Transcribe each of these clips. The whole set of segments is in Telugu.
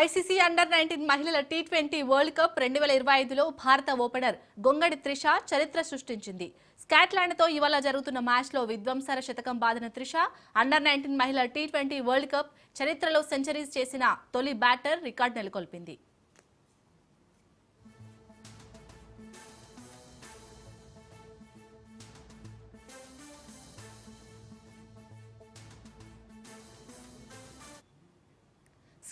ఐసీసీ అండర్ నైన్టీన్ మహిళల టీ ట్వంటీ వరల్డ్ కప్ రెండు వేల ఇరవై ఐదులో భారత ఓపెనర్ గొంగడి త్రిష చరిత్ర సృష్టించింది. స్కాట్లాండ్తో ఇవాళ జరుగుతున్న మ్యాచ్లో విధ్వంసర శతకం బాదిన త్రిష అండర్ నైన్టీన్ మహిళల టీ ట్వంటీ వరల్డ్ కప్ చరిత్రలో సెంచరీస్ చేసిన తొలి బ్యాటర్ రికార్డు నెలకొల్పింది.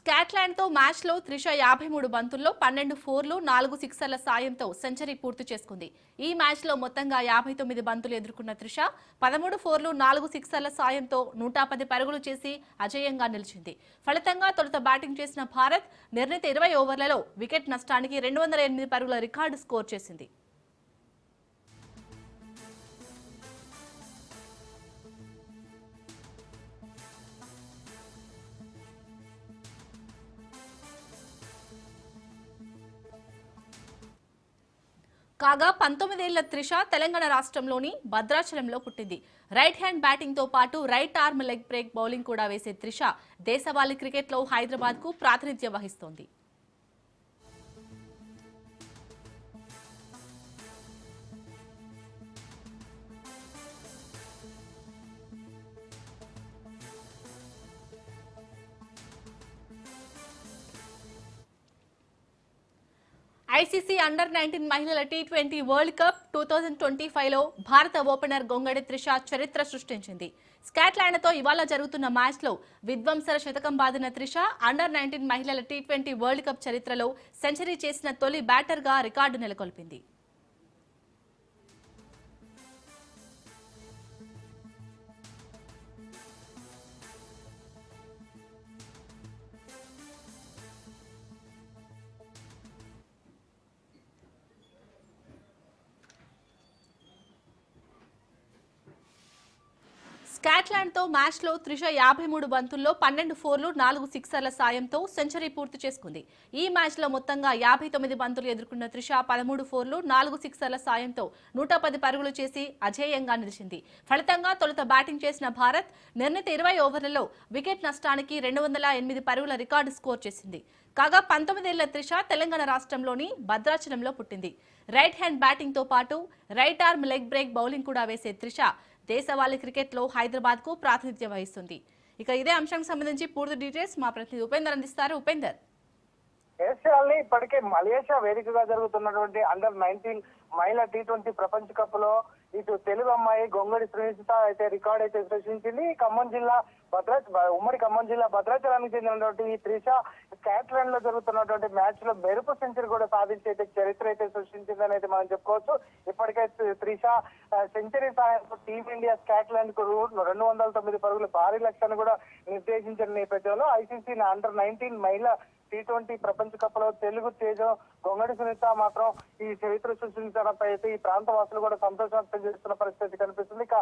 స్కాట్లాండ్తో మ్యాచ్లో త్రిష యాభై మూడు బంతుల్లో పన్నెండు ఫోర్లు నాలుగు సిక్సర్ల సాయంతో సెంచరీ పూర్తి చేసుకుంది. ఈ మ్యాచ్లో మొత్తంగా యాభై తొమ్మిది బంతులు ఎదుర్కొన్న త్రిష పదమూడు ఫోర్లు నాలుగు సిక్సర్ల సాయంతో నూట పది పరుగులు చేసి అజేయంగా నిలిచింది. ఫలితంగా తొలుత బ్యాటింగ్ చేసిన భారత్ నిర్ణీత ఇరవై ఓవర్లలో వికెట్ నష్టానికి రెండు వందల ఎనిమిది పరుగుల రికార్డు స్కోర్ చేసింది. కాగా పంతొమ్మిదేళ్ళ త్రిష తెలంగాణ రాష్ట్రంలోని భద్రాచలంలో పుట్టింది. రైట్ హ్యాండ్ బ్యాటింగ్తో పాటు right arm leg break bowling కూడా వేసే త్రిష దేశవాళీ క్రికెట్లో హైదరాబాద్కు ప్రాతినిధ్యం వహిస్తోంది. ఐసీసీ అండర్ నైన్టీన్ మహిళల T twenty World Cup two thousand twenty ఫైవ్లో భారత ఓపెనర్ గొంగడి త్రిష చరిత్ర సృష్టించింది. స్కాట్లాండ్తో ఇవాళ జరుగుతున్న మ్యాచ్లో విధ్వంసర శతకం బాదిన త్రిష అండర్ నైన్టీన్ మహిళల టీ ట్వంటీ వరల్డ్ కప్ చరిత్రలో సెంచరీ చేసిన తొలి బ్యాటర్గా రికార్డు నెలకొల్పింది. స్కాట్లాండ్తో మ్యాచ్లో త్రిష యాభై మూడు బంతుల్లో పన్నెండు ఫోర్లు నాలుగు సిక్సర్ల సాయంతో సెంచరీ పూర్తి చేసుకుంది. ఈ మ్యాచ్లో మొత్తంగా యాభై తొమ్మిది బంతులు ఎదుర్కొన్న త్రిష పదమూడు ఫోర్లు నాలుగు సిక్సర్ల సాయంతో నూట పది పరుగులు చేసి అజేయంగా నిలిచింది. ఫలితంగా తొలుత బ్యాటింగ్ చేసిన భారత్ నిర్ణీత ఇరవై ఓవర్లలో వికెట్ నష్టానికి రెండు వందల ఎనిమిది పరుగుల రికార్డు స్కోర్ చేసింది. కాగా పంతొమ్మిదేళ్ళ త్రిష తెలంగాణ రాష్ట్రంలోని భద్రాచలంలో పుట్టింది. రైట్ హ్యాండ్ బ్యాటింగ్తో పాటు right arm leg break bowling కూడా వేసే త్రిష దేశవాళీ క్రికెట్లో హైదరాబాద్కు ప్రాతినిధ్యం వహిస్తుంది. ఇక ఇదే అంశానికి సంబంధించి పూర్తి డీటెయిల్స్ మా ప్రతినిధి ఉపేందర్ అందిస్తారు. ఉపేందర్. ఏషియాల్ని ఇప్పటికే మలేషియా వేదికగా జరుగుతున్నటువంటి అండర్ నైన్టీన్ మహిళా టీ ట్వంటీ ప్రపంచ కప్లో ఇటు తెలుగు అమ్మాయి గొంగడి శ్రీజిత అయితే రికార్డ్ అయితే సృష్టించింది ఖమ్మం జిల్లా భద్రాచ ఉమ్మడి ఖమ్మం జిల్లా భద్రాచలానికి చెందినటువంటి ఈ త్రిష స్కాట్లాండ్లో జరుగుతున్నటువంటి మ్యాచ్లో మెరుపు సెంచరీ కూడా సాధించి అయితే చరిత్ర అయితే సృష్టించిందని అయితే మనం చెప్పుకోవచ్చు. ఇప్పటికే త్రిష సెంచరీ సాయంతో టీమిండియా స్కాట్లాండ్కు రూ- రెండు వందల తొమ్మిది పరుగులు భారీ లక్ష్యాన్ని కూడా నిర్దేశించిన నేపథ్యంలో ఐసీసీ అండర్ నైన్టీన్ మహిళా టీ ట్వంటీ ప్రపంచ కప్లో తెలుగు తేజం గొంగడి సునీత మాత్రం ఈ చరిత్ర సృష్టించడంపై అయితే ఈ ప్రాంత వాసులు కూడా సంతోషం వ్యక్తం చేస్తున్న పరిస్థితి కనిపిస్తుంది. ఇక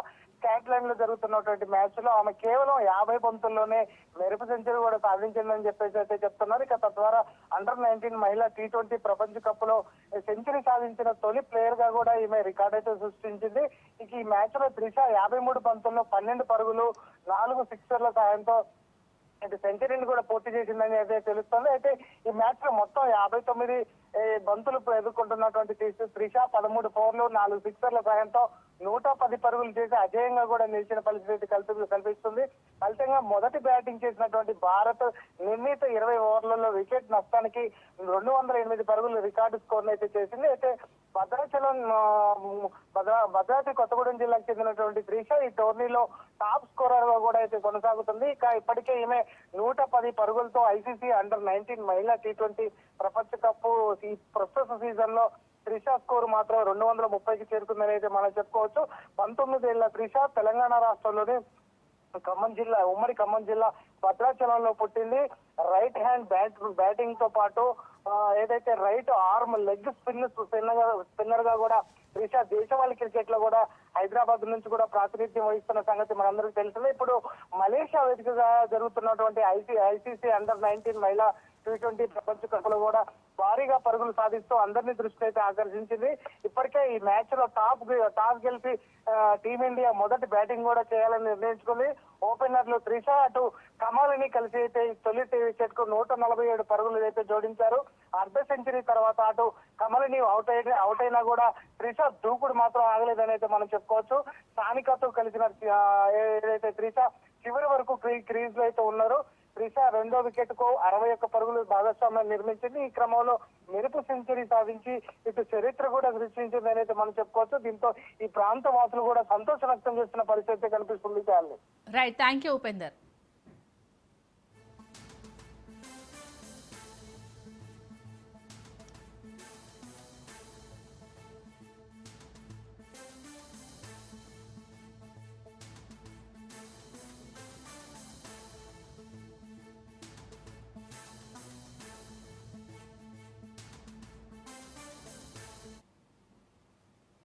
స్కాట్లాండ్లో జరుగుతున్నటువంటి మ్యాచ్లో ఆమె కేవలం యాభై పంతుల్లోనే మెరుపు సెంచరీ కూడా సాధించిందని చెప్పేసి అయితే చెప్తున్నారు. ఇక తద్వారా అండర్ నైన్టీన్ మహిళా టీ ట్వంటీ ప్రపంచ కప్లో సెంచరీ సాధించిన తొలి ప్లేయర్గా కూడా ఈమె రికార్డ్ అయితే సృష్టించింది. ఇక ఈ మ్యాచ్లో త్రిష యాభై మూడు పంతుల్లో పన్నెండు పరుగులు నాలుగు సిక్సర్ల సాయంతో సెంచరీని కూడా పూర్తి చేసిందని అయితే తెలుస్తుంది. అయితే ఈ మ్యాచ్లో మొత్తం యాభై తొమ్మిది బంతులు ఎదుర్కొంటున్నటువంటి త్రిష- త్రిష పదమూడు ఫోర్లు నాలుగు సిక్సర్ల సాయంతో నూట పది పరుగులు చేసి అజేయంగా కూడా నిలిచిన పరిస్థితి కల్పి కల్పిస్తుంది. ఫలితంగా మొదటి బ్యాటింగ్ చేసినటువంటి భారత్ నిర్ణీత ఇరవై ఓవర్లలో వికెట్ నష్టానికి రెండు వందల ఎనిమిది పరుగులు రికార్డు స్కోర్ అయితే చేసింది. అయితే భద్రాచలం భద్రా భద్రాద్రి కొత్తగూడెం జిల్లాకు చెందినటువంటి త్రిష ఈ టోర్నీలో టాప్ స్కోరర్గా కూడా అయితే కొనసాగుతుంది. ఇక ఇప్పటికే ఈమె నూట పది పరుగులతో ఐసీసీ అండర్ నైన్టీన్ మహిళా టీ ట్వంటీ ప్రపంచ కప్ ఈ ప్రస్తుత సీజన్లో త్రిష స్కోర్ మాత్రం రెండు వందల ముప్పైకి చేరుకుందని అయితే మనం చెప్పుకోవచ్చు. పంతొమ్మిది ఏళ్ళ త్రిష తెలంగాణ రాష్ట్రంలోని ఖమ్మం జిల్లా ఉమ్మడి ఖమ్మం జిల్లా భద్రాచలంలో పుట్టింది. రైట్ హ్యాండ్ బ్యాట్ బ్యాటింగ్తో పాటు ఏదైతే రైట్ ఆర్మ్ లెగ్ స్పిన్ స్పిన్నర్గా కూడా త్రిష దేశవాళి క్రికెట్లో కూడా హైదరాబాద్ నుంచి కూడా ప్రాతినిధ్యం వహిస్తున్న సంగతి మనందరికీ తెలిసిందే. ఇప్పుడు మలేషియా వేదికగా జరుగుతున్నటువంటి ఐసీ ఐసీసీ అండర్ నైన్టీన్ మహిళా టీ ట్వంటీ ప్రపంచ కప్లో కూడా భారీగా పరుగులు సాధిస్తూ అందరినీ దృష్టి అయితే ఆకర్షించింది. ఇప్పటికే ఈ మ్యాచ్లో టాప్ టాప్ గెలిచి టీమిండియా మొదటి బ్యాటింగ్ కూడా చేయాలని నిర్ణయించుకుంది. ఓపెనర్లు త్రిష అటు కమాలిని కలిసి అయితే తొలి వికెట్కు నూట నలభై ఏడు పరుగులు అయితే జోడించారు. అర్ధ సెంచరీ తర్వాత అటు కమలిని అవుట్ అయి అవుట్ అయినా కూడా త్రిష దూకుడు మాత్రం ఆగలేదని అయితే మనం చెప్పుకోవచ్చు. స్థానికతో కలిసిన ఏదైతే త్రిష చివరి వరకు క్రీజ్లో అయితే ఉన్నారు. త్రిష రెండో వికెట్కు అరవై ఒక్క పరుగులు భాగస్వామ్యం నిర్మించింది. ఈ క్రమంలో మెరుపు సెంచరీ సాధించి ఇటు చరిత్ర కూడా సృష్టించింది అనేది అయితే మనం చెప్పుకోవచ్చు. దీంతో ఈ ప్రాంత వాసులు కూడా సంతోషం వ్యక్తం చేస్తున్న పరిస్థితి కనిపిస్తుంది చాలు. Right thank you Upender.